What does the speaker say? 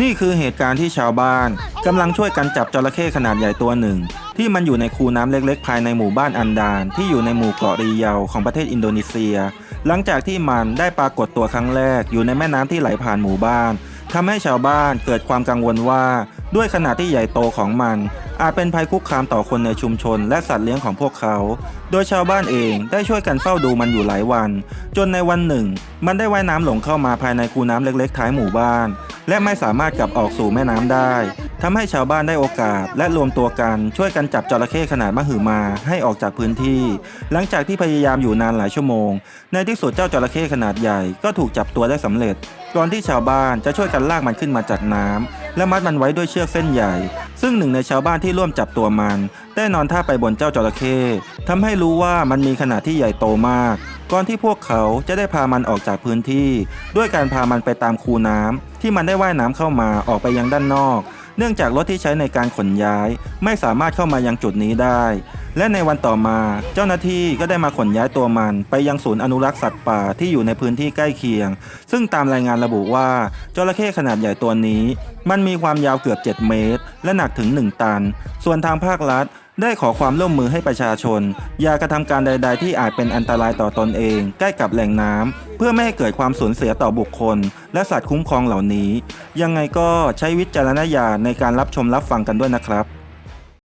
นี่คือเหตุการณ์ที่ชาวบ้านกำลังช่วยกันจับจระเข้ขนาดใหญ่ตัวหนึ่ง ที่มันอยู่ในคูน้ำเล็กๆ ภายในหมู่บ้านอันดาน ที่อยู่ในหมู่เกาะรีเยาของประเทศอินโดนีเซีย หลังจากที่มันได้ปรากฏตัวครั้งแรกอยู่ในแม่น้ำที่ไหลผ่านหมู่บ้าน ทำให้ชาวบ้านเกิดความกังวลว่า ด้วยขนาดที่ใหญ่โตของมัน อาจเป็นภัยคุกคามต่อคนในชุมชน และสัตว์เลี้ยงของพวกเขา โดยชาวบ้านเองได้ช่วยกันเฝ้าดูมันอยู่หลายวัน จนในวันหนึ่ง มันได้ว่ายน้ำหลงเข้ามาภายในคูน้ำเล็กๆ ท้ายหมู่บ้าน และไม่สามารถกลับออกสู่แม่น้ำได้ทำให้ชาวบ้านได้โอกาส และรวมตัวกันช่วยกันจับจระเข้ขนาดมหึมาให้ออกจากพื้นที่ หลังจากที่พยายามอยู่นานหลายชั่วโมง ในที่สุดเจ้าจระเข้ขนาดใหญ่ก็ถูกจับตัวได้สำเร็จก่อนที่ชาวบ้านจะช่วยกันลากมันขึ้นมาจากน้ำและมัดมันไว้ด้วยเชือกเส้นใหญ่ ซึ่งหนึ่งในชาวบ้านที่ร่วมจับตัวมัน ได้นอนท่าไปบนเจ้าจระเข้ทำให้รู้ว่ามันมีขนาดที่ใหญ่โตมาก ก่อนที่พวกเขาจะได้พามันออกจากพื้นที่ ด้วยการพามันไปตามคูน้ำที่มันได้ว่ายน้ำเข้ามาออกไปยังด้านนอก เนื่องจากรถที่ใช้ในการขนย้าย ไม่สามารถเข้ามายังจุดนี้ได้ และในวันต่อมา เจ้าหน้าที่ก็ได้มาขนย้ายตัวมัน ไปยังศูนย์อนุรักษ์สัตว์ป่าที่อยู่ในพื้นที่ใกล้เคียง ซึ่งตามรายงานระบุว่าจระเข้ขนาดใหญ่ตัวนี้ มันมีความยาวเกือบ 7 เมตร และหนักถึง 1 ตัน ส่วนทางภาครัฐได้ขอความร่วมมือให้ประชาชน อย่ากระทำการใด ๆ ที่อาจเป็นอันตรายต่อตนเอง ใกล้กับแหล่งน้ำเพื่อไม่ให้เกิดความสูญเสียต่อบุคคล และสัตว์คุ้มครองเหล่านี้ ยังไงก็ใช้วิจารณญาณในการรับชมรับฟังกันด้วยนะครับ